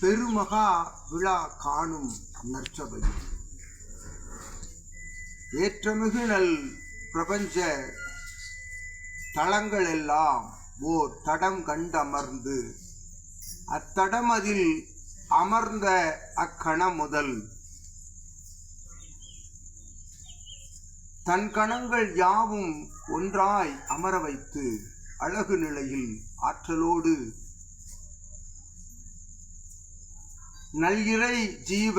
பெருமகா விழா காணும் நற்சபையில். ஏற்றமிகு நல் பிரபஞ்ச தளங்கள் எல்லாம் ஓர் தடம் கண்டமர்ந்து அத்தடம் அதில் அமர்ந்த அக்கணம் முதல். தன் கணங்கள் யாவும் ஒன்றாய் அமர வைத்து அழகு நிலையில் ஆற்றலோடு நல்கிறை ஜீவ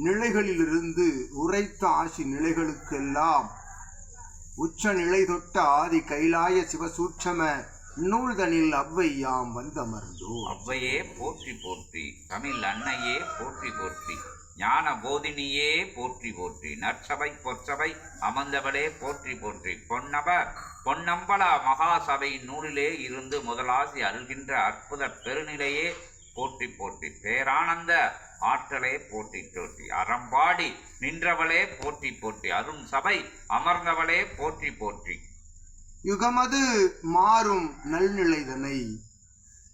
நிலைகளிலிருந்து உரைத்த ஆசி நிலைகளுக்கெல்லாம் உச்ச நிலை தொட்ட ஆதி கைலாய சிவசூட்சம நூல்தனில் அவ்வை யாம் வந்தமர்ந்தோம். அவ்வையே போற்றி போற்றி தமிழ் அன்னையே போற்றி போற்றி ஞான போதினியே போற்றி போற்றி நற்சபை பொற்சபை அமர்ந்தவளே போற்றி போற்றி பொன்னப பொன்னம்பல மகாசபை நூலிலே இருந்து முதலாசி அருள்கின்ற அற்புத பெருநிலையே போட்டி போட்டி. பேரானந்த ஆற்றலே போட்டி போட்டி. அறம்பாடி நின்றவளே போட்டி போட்டி. அருண் சபை அமர்ந்தவளே போற்றி போற்றி யுகமது மாறும் நல்நிலைதனை.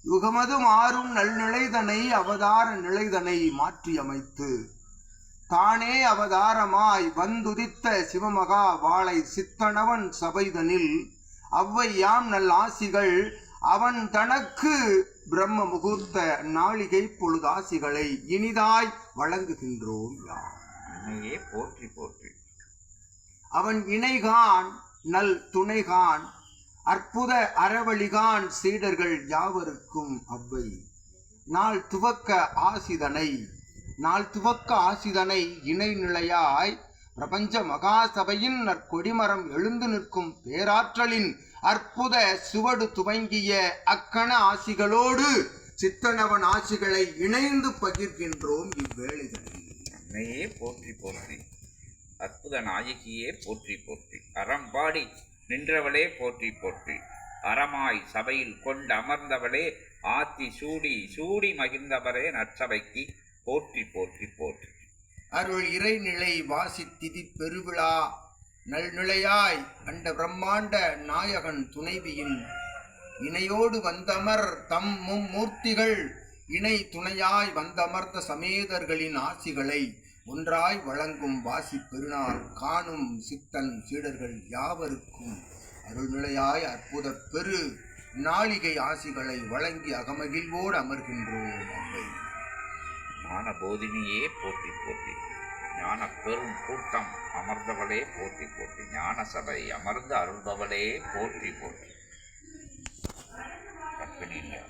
யுகமது மாறும் நல்நிலைதனை அவதார நிலைதனை மாற்றியமைத்து. தானே அவதாரமாய் வந்துதித்த சிவமகா வாளை சித்தனவன் சபைதனில் அவ்வை யாம் நல் ஆசிகள் அவன் தனக்கு பிரம்ம முகூர்த்த நாளிகை பொழுதாசிகளை இனிதாய் வழங்குகின்றோம் அன்னையே போற்றி போற்றி. அவன் இணைகான் நல் துணைகான் அற்புத அறவழிகான் சீடர்கள் யாவருக்கும் அவ்வை. நாள் துவக்க ஆசிதனை நாள் துவக்க ஆசிதனை இணை நிலையாய் பிரபஞ்ச மகாசபையின் நற்கொடிமரம் எழுந்து நிற்கும் பேராற்றலின் அற்புத சுவடு துவங்கிய அக்கண ஆசிகளோடு சித்தனவன் ஆசிகளை இணைந்து பகிர்கின்றோம் இவ்வேளைகளில். அன்னையே போற்றி போற்றி. அற்புத நாயகியே போற்றி போற்றி. அறம்பாடி நின்றவளே போற்றி போற்றி. அறமாய் சபையில் கொண்டு அமர்ந்தவளே ஆத்தி சூடி சூடி மகிழ்ந்தவரே நற்சபைக்கு போற்றி போற்றி போற்றி. அருள் இறைநிலை வாசித்திதி பெருவிழா. நல்நிலையாய் அண்ட பிரம்மாண்ட நாயகன் துணைவியின். இணையோடு வந்தமர் தம் மும்மூர்த்திகள். இணை துணையாய் வந்தமர்ந்த சமேதர்களின் ஆசிகளை ஒன்றாய் வழங்கும் வாசி பெருநாள் காணும் சித்தன் சீடர்கள் யாவருக்கும். அருள்நிலையாய் அற்புத பெரு நாளிகை ஆசிகளை வழங்கி அகமகிழ்வோடு அமர்கின்றோம் அவை ஞான போதினியே போற்றி போற்றி. ஞான பெரும் கூட்டம் அமர்ந்தவளே போற்றி போற்றி. ஞான சபை அமர்ந்து அருள்பவளே போற்றி போற்றி. கற்பினில்லை